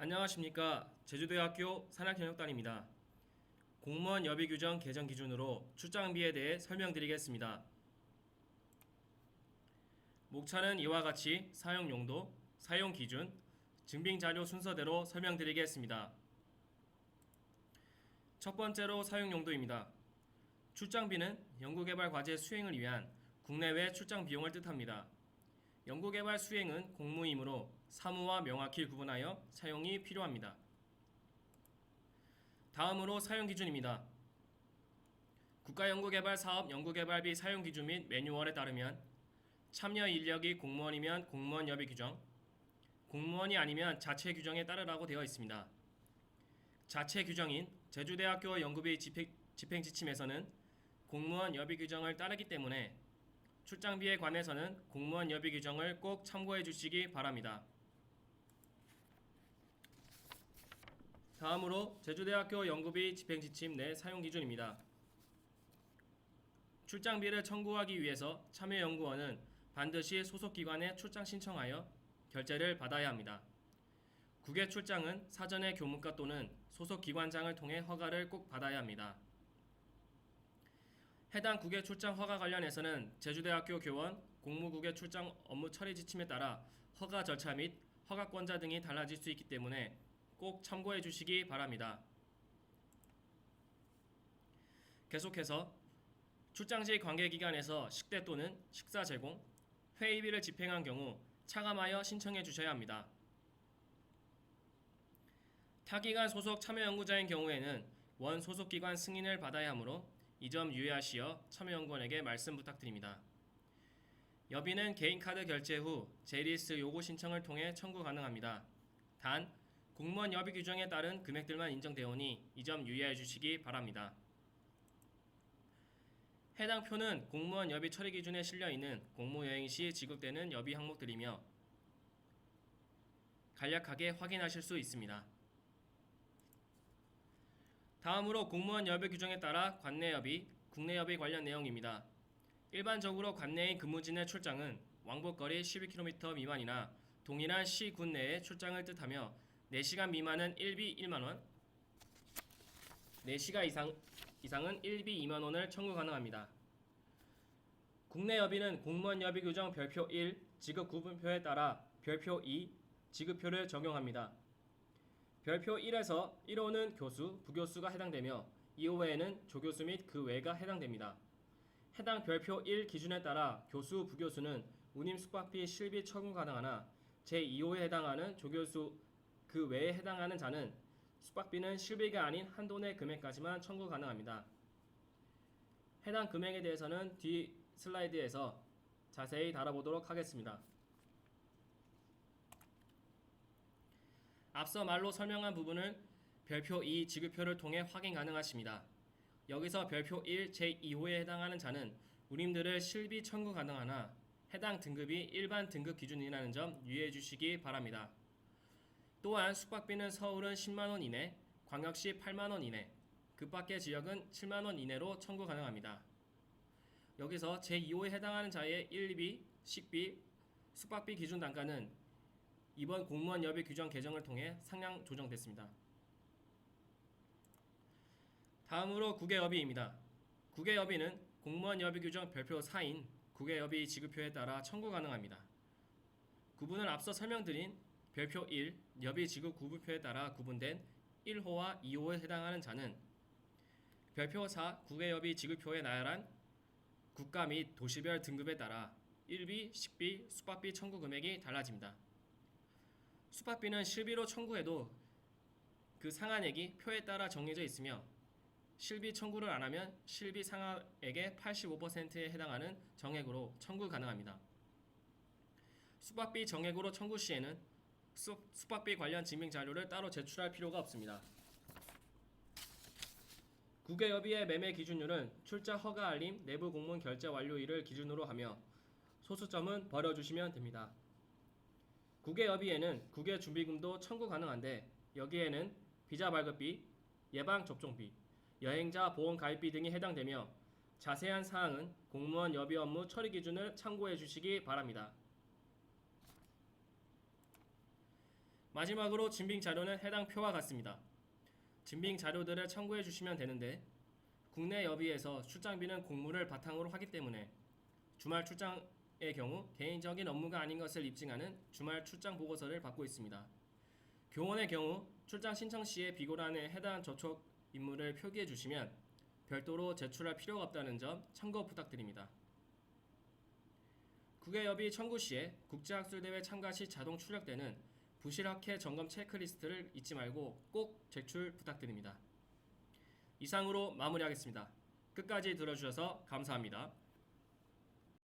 안녕하십니까. 제주대학교 산학경영단입니다. 공무원 여비 규정 개정 기준으로 출장비에 대해 설명드리겠습니다. 목차는 이와 같이 사용 용도, 사용 기준, 증빙 자료 순서대로 설명드리겠습니다. 첫 번째로 사용 용도입니다. 출장비는 연구개발 과제 수행을 위한 국내외 출장 비용을 뜻합니다. 연구개발 수행은 공무이므로 사무와 명확히 구분하여 사용이 필요합니다. 다음으로 사용 기준입니다. 국가연구개발 사업 연구개발비 사용 기준 및 매뉴얼에 따르면 참여 인력이 공무원이면 공무원 여비 규정, 공무원이 아니면 자체 규정에 따르라고 되어 있습니다. 자체 규정인 제주대학교 연구비 집행, 집행 지침에서는 공무원 여비 규정을 따르기 때문에 출장비에 관해서는 공무원 여비 규정을 꼭 참고해 주시기 바랍니다. 다음으로 제주대학교 연구비 집행지침 내 사용 기준입니다. 출장비를 청구하기 위해서 참여연구원은 반드시 소속 기관에 출장 신청하여 결제를 받아야 합니다. 국외 출장은 사전에 교문과 또는 소속 기관장을 통해 허가를 꼭 받아야 합니다. 해당 국외 출장 허가 관련해서는 제주대학교 교원 공무국외 출장 업무 처리 지침에 따라 허가 절차 및 허가권자 등이 달라질 수 있기 때문에 꼭 참고해 주시기 바랍니다. 계속해서 출장 시 관계기관에서 식대 또는 식사 제공, 회의비를 집행한 경우 차감하여 신청해 주셔야 합니다. 타기관 소속 참여연구자인 경우에는 원 소속 기관 승인을 받아야 하므로 이 점 유의하시어 참여연구원에게 말씀 부탁드립니다. 여비는 개인카드 결제 후 제리스 요구 신청을 통해 청구 가능합니다. 단 공무원 여비 규정에 따른 금액들만 인정되오니 이 점 유의해 주시기 바랍니다. 해당 표는 공무원 여비 처리 기준에 실려 있는 공무여행 시 지급되는 여비 항목들이며 간략하게 확인하실 수 있습니다. 다음으로 공무원 여비 규정에 따라 관내 여비, 국내 여비 관련 내용입니다. 일반적으로 관내인 근무진의 출장은 왕복거리 12km 미만이나 동일한 시 군 내의 출장을 뜻하며 4시간 미만은 1비 1만원, 4시간 이상, 이상은 1비 2만원을 청구 가능합니다. 국내 여비는 공무원 여비 규정 별표 1 지급 구분표에 따라 별표 2 지급표를 적용합니다. 별표 1에서 1호는 교수, 부교수가 해당되며 2호에는 조교수 및 그 외가 해당됩니다. 해당 별표 1 기준에 따라 교수, 부교수는 운임 숙박비 실비 처분 가능하나 제2호에 해당하는 조교수 그 외에 해당하는 자는 숙박비는 실비가 아닌 한도 내 금액까지만 청구 가능합니다. 해당 금액에 대해서는 뒤 슬라이드에서 자세히 다뤄보도록 하겠습니다. 앞서 말로 설명한 부분을 별표 2 지급표를 통해 확인 가능하십니다. 여기서 별표 1 제2호에 해당하는 자는 운임들을 실비 청구 가능하나 해당 등급이 일반 등급 기준이라는 점 유의해 주시기 바랍니다. 또한 숙박비는 서울은 10만원 이내, 광역시 8만원 이내, 그 밖의 지역은 7만원 이내로 청구 가능합니다. 여기서 제2호에 해당하는 자의 1비, 식비, 숙박비 기준 단가는 이번 공무원 여비 규정 개정을 통해 상향 조정됐습니다. 다음으로 국외여비입니다. 국외여비는 공무원 여비 규정 별표 4인 국외여비 지급표에 따라 청구 가능합니다. 구분을 앞서 설명드린 별표 1 여비 지급 구분표에 따라 구분된 1호와 2호에 해당하는 자는 별표 4 국외여비 지급표에 나열한 국가 및 도시별 등급에 따라 1비, 식비, 숙박비 청구 금액이 달라집니다. 숙박비는 실비로 청구해도 그 상한액이 표에 따라 정해져 있으며 실비 청구를 안 하면 실비 상한액의 85%에 해당하는 정액으로 청구 가능합니다. 숙박비 정액으로 청구 시에는 숙, 숙박비 관련 증빙 자료를 따로 제출할 필요가 없습니다. 국외여비의 매매 기준율은 출자 허가 알림 내부 공문 결제 완료일을 기준으로 하며 소수점은 버려주시면 됩니다. 국외 여비에는 국외 준비금도 청구 가능한데 여기에는 비자 발급비, 예방 접종비, 여행자 보험 가입비 등이 해당되며 자세한 사항은 공무원 여비 업무 처리 기준을 참고해 주시기 바랍니다. 마지막으로 진빙 자료는 해당 표와 같습니다. 진빙 자료들을 참고해 주시면 되는데 국내 여비에서 출장비는 공무를 바탕으로 하기 때문에 주말 출장 의 경우 개인적인 업무가 아닌 것을 입증하는 주말 출장 보고서를 받고 있습니다. 교원의 경우 출장 신청 시에 비고란에 해당 접촉 임무를 표기해 주시면 별도로 제출할 필요가 없다는 점 참고 부탁드립니다. 국외여비 청구 시에 국제학술대회 참가 시 자동 출력되는 부실학회 점검 체크리스트를 잊지 말고 꼭 제출 부탁드립니다. 이상으로 마무리하겠습니다. 끝까지 들어주셔서 감사합니다.